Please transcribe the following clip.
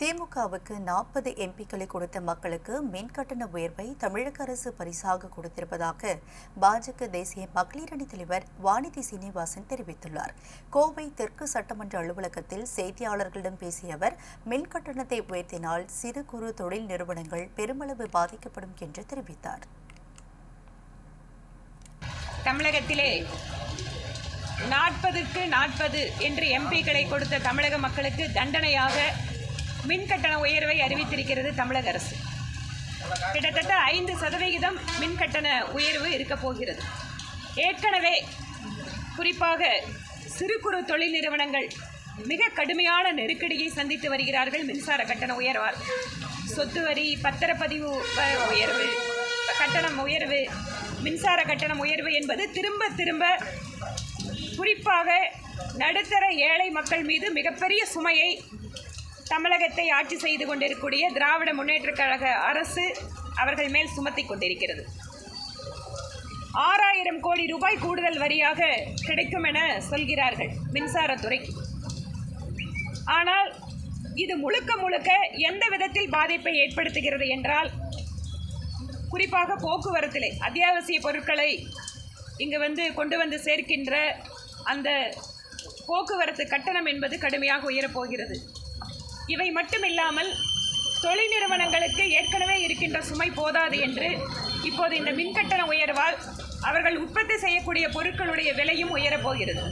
திமுகவுக்கு நாற்பது எம்பிக்களை கொடுத்த மக்களுக்கு மின் கட்டண உயர்வை தமிழக அரசு பரிசாக கொடுத்திருப்பதாக பாஜக தேசிய மகளிர் அணி தலைவர் வானிதி சீனிவாசன் தெரிவித்துள்ளார். கோவை தெற்கு சட்டமன்ற அலுவலகத்தில் செய்தியாளர்களிடம் பேசிய அவர் மின்கட்டணத்தை உயர்த்தினால் சிறு குறு தொழில் நிறுவனங்கள் பெருமளவு பாதிக்கப்படும் என்று தெரிவித்தார். தமிழகத்திலே நாற்பதுக்கு நாற்பது என்று எம்பிக்களை கொடுத்த தமிழக மக்களுக்கு தண்டனையாக மின் கட்டண உயர்வை அறிவித்திருக்கிறது தமிழக அரசு. கிட்டத்தட்ட ஐந்து சதவிகிதம் மின் கட்டண உயர்வு இருக்கப் போகிறது. ஏற்கனவே குறிப்பாக சிறு குறு தொழில் நிறுவனங்கள் மிக கடுமையான நெருக்கடியை சந்தித்து வருகிறார்கள் மின்சார கட்டண உயர்வால் சொத்து வரி பத்திரப்பதிவு உயர்வு கட்டணம் உயர்வு மின்சார கட்டணம் உயர்வு என்பது திரும்ப திரும்ப குறிப்பாக நடுத்தர ஏழை மக்கள் மீது மிகப்பெரிய சுமையை தமிழகத்தை ஆட்சி செய்து கொண்டிருக்கக்கூடிய திராவிட முன்னேற்றக் கழக அரசு அவர்கள் மேல் சுமத்தி கொண்டிருக்கிறது. ஆறாயிரம் கோடி ரூபாய் கூடுதல் வரியாக கிடைக்கும் என சொல்கிறார்கள் மின்சாரத்துறைக்கு ஆனால் இது முழுக்க முழுக்க எந்த விதத்தில் பாதிப்பை ஏற்படுத்துகிறது என்றால் குறிப்பாக போக்குவரத்திலே அத்தியாவசிய பொருட்களை இங்கு வந்து கொண்டு வந்து சேர்க்கின்ற அந்த போக்குவரத்து கட்டணம் என்பது கடுமையாக உயரப்போகிறது இவை மட்டுமில்லாமல் தொழில் நிறுவனங்களுக்கு ஏற்கனவே இருக்கின்ற சுமை போதாது என்று இப்போது இந்த மின்கட்டண உயர்வால் அவர்கள் உற்பத்தி செய்யக்கூடிய பொருட்களுடைய விலையும் உயரப்போகிறது